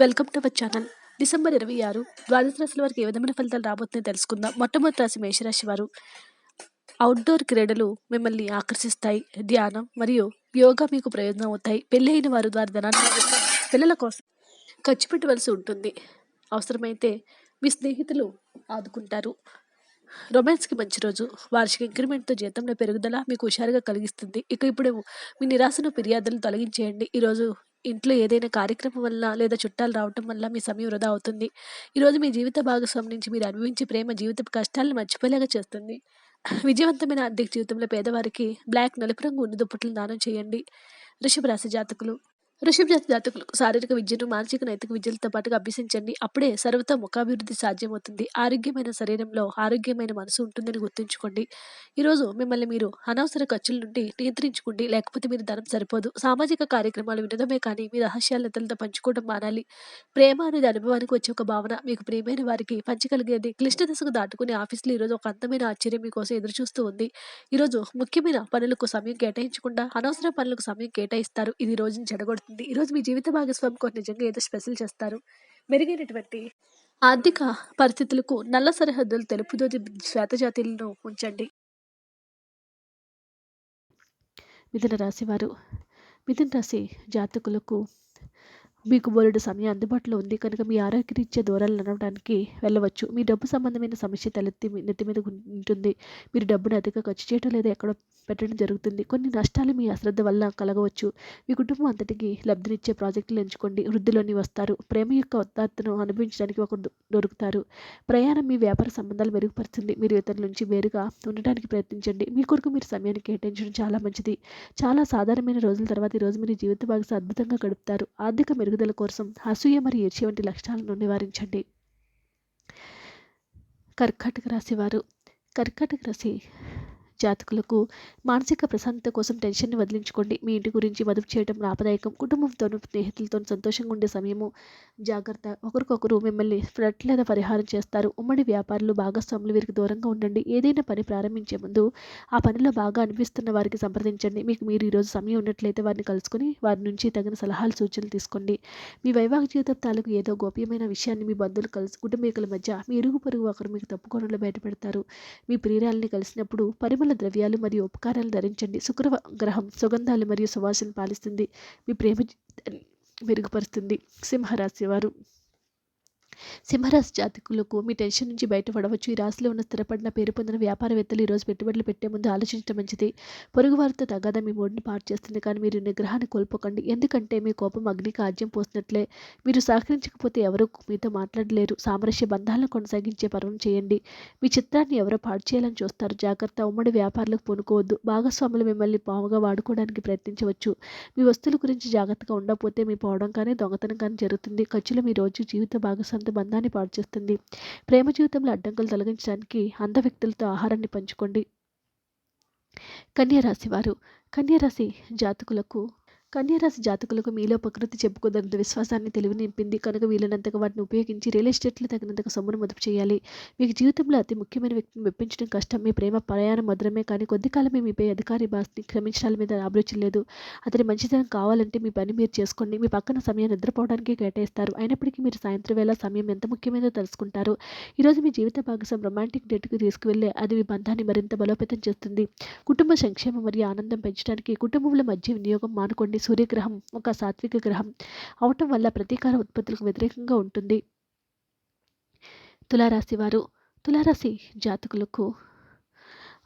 Welcome to our channel. December ఇరవై ఆరు ద్వాదశ రాశుల వారికి ఏ విధమైన ఫలితాలు రాబోతున్నాయో తెలుసుకుందాం. మొట్టమొదటి రాశి మేషరాశి వారు. అవుట్డోర్ క్రీడలు మిమ్మల్ని ఆకర్షిస్తాయి. ధ్యానం మరియు యోగా మీకు ప్రయోజనం అవుతాయి. పెళ్ళి అయిన వారు వారి ధనాన్ని పిల్లల కోసం ఖర్చు పెట్టవలసి ఉంటుంది. అవసరమైతే మీ స్నేహితులు ఆదుకుంటారు. రొమాన్స్కి మంచి రోజు. వార్షిక ఇంక్రిమెంట్తో జీతంలో పెరుగుదల మీకు హుషారుగా కలిగిస్తుంది. ఇక ఇప్పుడు మీ నిరాశను ఫిర్యాదులను తొలగించేయండి. ఈరోజు ఇంట్లో ఏదైనా కార్యక్రమం వల్ల లేదా చుట్టాలు రావటం వల్ల మీ సమయం వృధా అవుతుంది. ఈరోజు మీ జీవిత భాగస్వామి నుంచి మీరు అనుభవించే ప్రేమ జీవిత కష్టాలను మర్చిపోయేలాగా చేస్తుంది. విజయవంతమైన ఆర్థిక జీవితంలో పేదవారికి బ్లాక్ నలుపు రంగు ఉన్న దుప్పట్లను దానం చేయండి. వృషభ రాశి జాతకులు వృషభ జాతి జాతకులకు శారీరక విద్యను మానసిక నైతిక విద్యలతో పాటుగా అభ్యసించండి. అప్పుడే సర్వత ముఖాభివృద్ధి సాధ్యమవుతుంది. ఆరోగ్యమైన శరీరంలో ఆరోగ్యమైన మనసు ఉంటుందని గుర్తుంచుకోండి. ఈరోజు మిమ్మల్ని మీరు అనవసర ఖర్చుల నుండి నియంత్రించుకోండి. లేకపోతే మీరు ధనం సరిపోదు. సామాజిక కార్యక్రమాలు వినడమే కానీ మీ రహస్యాలను ఇతరులతో పంచుకోవడం మానాలి. ప్రేమ అనేది అనుభవానికి వచ్చే ఒక భావన. మీకు ప్రియమైన వారికి పంచగలిగేది క్లిష్ట దశకు దాటుకుని ఆఫీసులో ఈరోజు ఒక అందమైన ఆశ్చర్యం మీకోసం ఎదురుచూస్తూ ఉంది. ఈరోజు ముఖ్యమైన పనులకు సమయం కేటాయించకుండా అనవసర పనులకు సమయం కేటాయిస్తారు. ఇది రోజుని చెడగొడుతుంది. ఈరోజు మీ జీవిత భాగస్వామి కోసం నిజంగా ఏదో స్పెషల్ చేస్తారు. మెరుగైనటువంటి ఆర్థిక పరిస్థితులకు నల్ల సరిహద్దులు తెలుపుదోది శ్వేత జాతీయులను ఉంచండి. మిథున రాశి వారు మిథున రాశి జాతకులకు మీకు బోలెడు సమయం అందుబాటులో ఉంది. కనుక మీ ఆరోగ్యరీత్యా దూరాలు నడవడానికి వెళ్ళవచ్చు. మీ డబ్బు సంబంధమైన సమస్య తలెత్తి నెత్తి మీద ఉంటుంది. మీరు డబ్బును అధిక ఖర్చు చేయడం లేదా ఎక్కడో పెట్టడం జరుగుతుంది. కొన్ని నష్టాలు మీ అశ్రద్ధ వల్ల కలగవచ్చు. మీ కుటుంబం అంతటికి లబ్ధినిచ్చే ప్రాజెక్టులు ఎంచుకోండి. వృద్ధిలోని వస్తారు. ప్రేమ యొక్క ఉత్తాత్తను అనుభవించడానికి ఒకరు దొరుకుతారు. ప్రయాణం మీ వ్యాపార సంబంధాలు మెరుగుపరుస్తుంది. మీరు ఇతరుల నుంచి వేరుగా ఉండటానికి ప్రయత్నించండి. మీ కొరకు మీరు సమయాన్ని కేటాయించడం చాలా మంచిది. చాలా సాధారణమైన రోజుల తర్వాత ఈరోజు రోజు మీరు జీవిత భాగస్వామి అద్భుతంగా గడుపుతారు. ఆర్థిక మెరుగుదల కోసం అసూయ మరియు ఈర్ష్య వంటి లక్షణాలను నివారించండి. కర్కాటక రాశి వారు. కర్కాటక రాశి జాతకులకు మానసిక ప్రశాంతత కోసం టెన్షన్ని వదిలించుకోండి. మీ ఇంటి గురించి మదుపు చేయడం లాభదాయకం. కుటుంబంతోనూ స్నేహితులతో సంతోషంగా ఉండే సమయము జాగ్రత్త. ఒకరికొకరు మిమ్మల్ని ఫ్లట్ లేదా పరిహారం చేస్తారు. ఉమ్మడి వ్యాపారులు భాగస్వాములు వీరికి దూరంగా ఉండండి. ఏదైనా పని ప్రారంభించే ముందు ఆ పనిలో బాగా అనిపిస్తున్న వారికి సంప్రదించండి. మీకు మీరు ఈరోజు సమయం ఉన్నట్లయితే వారిని కలుసుకొని వారి నుంచి తగిన సలహాలు సూచనలు తీసుకోండి. మీ వైవాహిక జీవితం తాలూకు ఏదో గోప్యమైన విషయాన్ని మీ బంధువులు కలిసి కుటుంబీకుల మధ్య మీ ఇరుగు పొరుగు ఒకరు మీకు తప్పుకోవడంలో బయటపెడతారు. మీ ప్రియురాల్ని కలిసినప్పుడు పరిమళ ద్రవ్యాలు మరియు ఉపకారాలు ధరించండి. శుక్ర గ్రహం సుగంధాలు మరియు సువాసన పాలిస్తుంది. మీ ప్రేమ మెరుగుపరుస్తుంది. సింహరాశి వారు. సింహరాశి జాతకులకు మీ టెన్షన్ నుంచి బయటపడవచ్చు. ఈ రాశిలో ఉన్న స్థిరపడిన పేరు పొందిన వ్యాపారవేత్తలు ఈరోజు పెట్టుబడులు పెట్టే ముందు ఆలోచించడం మంచిది. పొరుగు వారితో తగాదా మీ మూడిని పాటు చేస్తుంది. కానీ మీరు నిగ్రహాన్ని కోల్పోకండి. ఎందుకంటే మీ కోపం అగ్నికి ఆజ్యం పోసినట్లే. మీరు సహకరించకపోతే ఎవరూ మీతో మాట్లాడలేరు. సామరస్య బంధాలను కొనసాగించే పర్వం చేయండి. మీ చిత్రాన్ని ఎవరో పాడు చేయాలని చూస్తారు. జాగ్రత్త ఉమ్మడి వ్యాపారులకు పూనుకోవద్దు. భాగస్వాములు మిమ్మల్ని పావుగా వాడుకోవడానికి ప్రయత్నించవచ్చు. మీ వస్తువుల గురించి జాగ్రత్తగా ఉండకపోతే మీ పోవడం కానీ దొంగతనం కానీ జరుగుతుంది. ఖర్చులు మీ రోజు జీవిత భాగస్వామితో బంధాన్ని పాడు చేస్తుంది ప్రేమ జీవితంలో అడ్డంకులు తొలగించడానికి అంధ వ్యక్తులతో ఆహారాన్ని పంచుకోండి. కన్యరాశి వారు కన్యరాశి జాతకులకు కన్యారాశి జాతకులకు మీలో ప్రకృతి చెప్పుకోదగ్గ విశ్వాసాన్ని తెలివి నింపింది కనుక వీలైనంతగా వాటిని ఉపయోగించి రియల్ ఎస్టేట్లో తగినంతగా సొమ్మును మదుపు చేయాలి. మీకు జీవితంలో అతి ముఖ్యమైన వ్యక్తిని మెప్పించడం కష్టం. మీ ప్రేమ ప్రయాణం మధురమే కానీ కొద్ది కాలమే మీపై అధికారి బాస్ని క్షమించడాల మీద అభిరుచి లేదు. అతని మంచితనం కావాలంటే మీ పని మీరు చేసుకోండి. మీ పక్కన సమయం నిద్రపోవడానికి కేటాయిస్తారు. అయినప్పటికీ మీరు సాయంత్రం వేళ సమయం ఎంత ముఖ్యమైనదో తెలుసుకుంటారు. ఈరోజు మీ జీవిత భాగస్వామి రొమాంటిక్ డేట్కి తీసుకువెళ్ళే అది మీ బంధాన్ని మరింత బలోపేతం చేస్తుంది. కుటుంబ సంక్షేమం మరియు ఆనందం పెంచడానికి కుటుంబంలో మధ్య వినియోగం మానుకోండి. సూర్యగ్రహం ఒక సాత్విక గ్రహం అవటం వల్ల ప్రతీకార ఉత్పత్తులకు వ్యతిరేకంగా ఉంటుంది. తులారాశి వారు తులారాశి జాతకులకు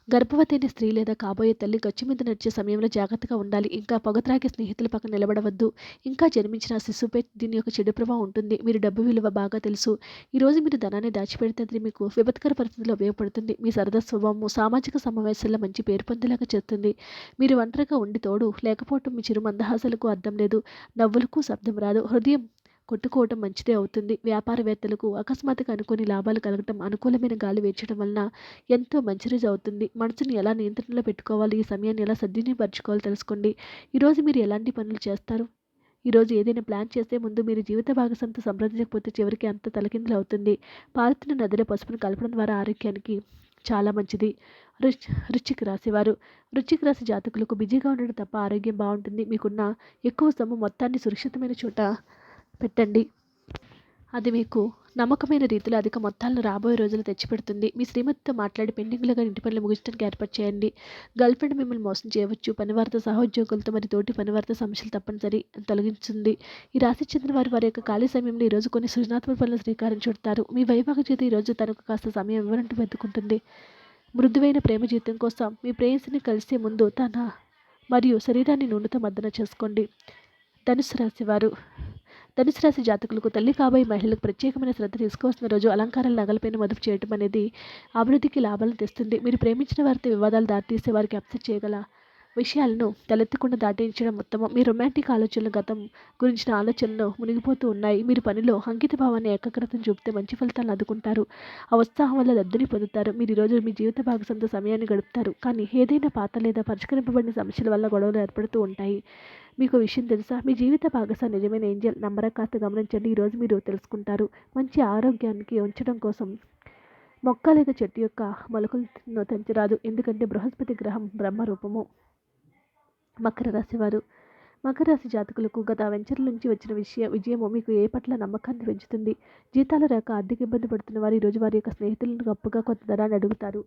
గర్భవతిని స్త్రీ లేదా కాబోయే తల్లి గచ్చు మీద నడిచే సమయంలో జాగ్రత్తగా ఉండాలి. ఇంకా పొగత్రాకి స్నేహితుల పక్కన నిలబడవద్దు. ఇంకా జన్మించిన ఆ శిశువుపై దీని యొక్క చెడు ప్రభావం ఉంటుంది. మీరు డబ్బు విలువ బాగా తెలుసు. ఈరోజు మీరు ధనాన్ని దాచిపెడితే అది మీకు విపత్కర పరిస్థితుల్లో ఉపయోగపడుతుంది. మీ సరదా స్వభావము సామాజిక సమావేశాల్లో మంచి పేరు పొందేలాగా చేస్తుంది. మీరు ఒంటరిగా ఉండి తోడు లేకపోవటం మీ చిరు మందహాసాలకు అర్థం లేదు. నవ్వులకు శబ్దం రాదు. హృదయం కొట్టుకోవటం మంచిదే అవుతుంది. వ్యాపారవేత్తలకు అకస్మాత్తుగా అనుకోని లాభాలు కలగటం అనుకూలమైన గాలి వేర్చడం వలన ఎంతో మంచి రోజు అవుతుంది. మనసుని ఎలా నియంత్రణలో పెట్టుకోవాలి? ఈ సమయాన్ని ఎలా సద్వినియోగపరచుకోవాలో తెలుసుకోండి. ఈరోజు మీరు ఎలాంటి పనులు చేస్తారు? ఈరోజు ఏదైనా ప్లాన్ చేసే ముందు మీరు జీవిత భాగస్వామితో సంప్రదించకపోతే చివరికి అంత తలకిందులు అవుతుంది. పారుతున్న నదిలో పసుపును కలపడం ద్వారా ఆరోగ్యానికి చాలా మంచిది. రుచి రుచికి రాసేవారు రుచికి రాసే జాతకులకు బిజీగా ఉండడం తప్ప ఆరోగ్యం బాగుంటుంది. మీకున్న ఎక్కువ సొమ్ము మొత్తాన్ని సురక్షితమైన చోట పెట్టండి. అది మీకు నమ్మకమైన రీతిలో అధిక మొత్తాలను రాబోయే రోజులు తెచ్చిపెడుతుంది. మీ శ్రీమతితో మాట్లాడి పెండింగ్లుగా ఇంటి పనులు ముగించడానికి ఏర్పాటు చేయండి. గర్ల్ ఫ్రెండ్ మిమ్మల్ని మోసం చేయవచ్చు. పనివార్త సహోద్యోగులతో మరి తోటి పనివార్త సమస్యలు తప్పనిసరి తొలగించింది ఈ రాశి చెందిన వారి వారి యొక్క ఖాళీ సమయంలో ఈరోజు కొన్ని సృజనాత్మక పనులు శ్రీకారం చుడతారు. మీ వైవాహిక జీవితం ఈరోజు తనకు కాస్త సమయం ఇవ్వనట్టు వెతుకుంటుంది మృదువైన ప్రేమ జీవితం కోసం మీ ప్రేయసిని కలిసే ముందు తన మరియు శరీరాన్ని నూనెతో మద్దన చేసుకోండి. ధనుసు రాశి వారు ధనుసు రాశి జాతకులకు తల్లి కాబోయే మహిళలకు ప్రత్యేకమైన శ్రద్ధ తీసుకోవాల్సిన రోజు. అలంకారాల నగలపైన మదుపు చేయటం అనేది అభివృద్ధికి లాభాలను తెస్తుంది. మీరు ప్రేమించిన వారితో వివాదాలు దారితీసే వారికి అప్సెట్ చేయగల విషయాలను తలెత్తకుండా దాటించడం ఉత్తమం. మీ రొమాంటిక్ ఆలోచనలు గతం గురించిన ఆలోచనలు మునిగిపోతూ ఉన్నాయి. మీరు పనిలో అంకిత భావాన్ని ఏకాగ్రతను చూపితే మంచి ఫలితాలను అందుకుంటారు. ఆ ఉత్సాహం వల్ల లబ్ధిని పొందుతారు. మీరు ఈరోజు మీ జీవిత భాగస్వామితో సమయాన్ని గడుపుతారు. కానీ ఏదైనా పాత లేదా పరిష్కరింపబడిన సమస్యల వల్ల గొడవలు ఏర్పడుతూ ఉంటాయి. మీకు విషయం తెలుసా? మీ జీవిత భాగస్వామి నిజమైన ఏంజల్ నంబర్ కాస్త గమనించండి. ఈరోజు మీరు తెలుసుకుంటారు. మంచి ఆరోగ్యానికి ఉంచడం కోసం మొక్క లేదా చెట్టు యొక్క మొలకలను తెంచరాదు. ఎందుకంటే బృహస్పతి గ్రహం బ్రహ్మ రూపము మకర రాశి వారు. మకర రాశి జాతకులకు గత వెంచర్ల నుంచి వచ్చిన విషయ విజయము మీకు ఏ పట్ల నమ్మకాన్ని పెంచుతుంది? జీతాలు రాక ఆర్థిక ఇబ్బంది పడుతున్న వారు ఈరోజు వారి యొక్క స్నేహితులను గొప్పగా కొంత ధరాన్ని అడుగుతారు.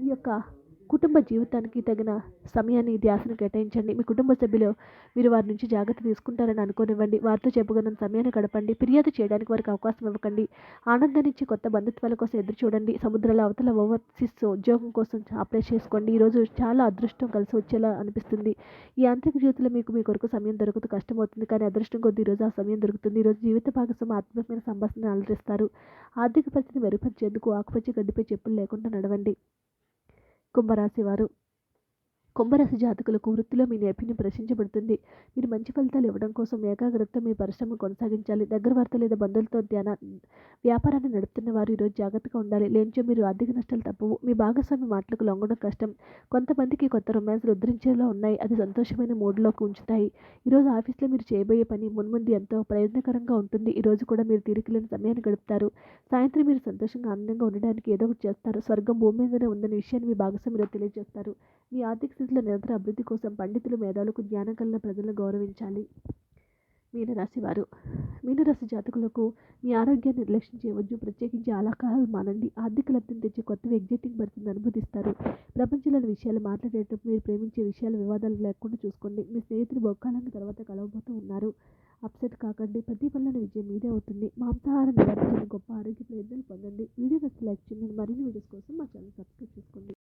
ఈ యొక్క కుటుంబ జీవితానికి తగిన సమయాన్ని ధ్యాసను కేటాయించండి. మీ కుటుంబ సభ్యులు మీరు వారి నుంచి జాగ్రత్త తీసుకుంటారని అనుకోనివ్వండి. వారితో చెప్పుకున్న సమయాన్ని గడపండి. ఫిర్యాదు చేయడానికి వారికి అవకాశం ఇవ్వకండి. ఆనందాన్నిచ్చి కొత్త బంధుత్వాల కోసం ఎదురు చూడండి. సముద్రాల అవతల ఓవర్సీస్ ఉద్యోగం కోసం అప్లై చేసుకోండి. ఈరోజు చాలా అదృష్టం కలిసి వచ్చేలా అనిపిస్తుంది. ఈ యాంత్రిక జీవితంలో మీకు మీ కొరకు సమయం దొరకదు. కష్టమవుతుంది కానీ అదృష్టం కొద్ది ఈరోజు ఆ సమయం దొరుకుతుంది. ఈరోజు జీవిత భాగస్వామి ఆత్మీయమైన సంభాషణ అలరిస్తారు ఆర్థిక పరిస్థితిని మెరుగుపరిచేందుకు ఆకుపచ్చ గడ్డిపై చెప్పులు లేకుండా నడవండి. కుంభరాశి వారు. కుంభరాశి జాతకులకు వృత్తిలో మీ నైపుణ్యం ప్రశ్నించబడుతుంది మీరు మంచి ఫలితాలు ఇవ్వడం కోసం ఏకాగ్రత మీ పరిశ్రమ కొనసాగించాలి. దగ్గర వార్త లేదా బంధువులతో ధ్యాన వ్యాపారాన్ని నడుపుతున్న వారు ఈరోజు జాగ్రత్తగా ఉండాలి. లేనిచో మీరు ఆర్థిక నష్టాలు తప్పవు. మీ భాగస్వామి మాటలకు లొంగడం కష్టం. కొంతమందికి కొత్త రొమాన్స్లు ఉద్ధరించేలా ఉన్నాయి. అది సంతోషమైన మూడ్లోకి ఉంచుతాయి. ఈరోజు ఆఫీస్లో మీరు చేయబోయే పని మున్ముందు ఎంతో ప్రయోజనకరంగా ఉంటుంది. ఈరోజు కూడా మీరు తీరికలేని సమయాన్ని గడుపుతారు. సాయంత్రం మీరు సంతోషంగా ఆనందంగా ఉండడానికి ఏదో ఒకటి చేస్తారు. స్వర్గం భూమి మీదనే ఉందనే విషయాన్ని మీ భాగస్వామిలో తెలియజేస్తారు. మీ ఆర్థిక పరిస్థితుల నిరంతర అభివృద్ధి కోసం పండితులు మేధావులకు జ్ఞానం కలిగిన ప్రజలను గౌరవించాలి. మీనరాశి వారు. మీనరాశి జాతకులకు మీ ఆరోగ్యాన్ని నిర్లక్ష్యం చేయవచ్చు ప్రత్యేకించి ఆలాకాలు మానండి. ఆర్థిక లబ్ధిని తెచ్చే కొత్తవి ఎగ్జైటింగ్ పరిస్థితిని అనుభూతిస్తారు ప్రపంచంలోని విషయాలు మాట్లాడేటప్పుడు మీరు ప్రేమించే విషయాలు వివాదాలు లేకుండా చూసుకోండి. మీ స్నేహితులు బొక్కాలను తర్వాత కలవబోతూ ఉన్నారు. అప్సెట్ కాకండి. ప్రతి పనులను విజయం మీదే అవుతుంది. మాంసాహారం నివారించిన గొప్ప ఆరోగ్య ప్రయోజనాలు పొందండి. వీడియో నచ్చి లైక్ చేయండి. మరిన్ని వీడియోస్ కోసం మా ఛానల్ సబ్స్క్రైబ్ చేసుకోండి.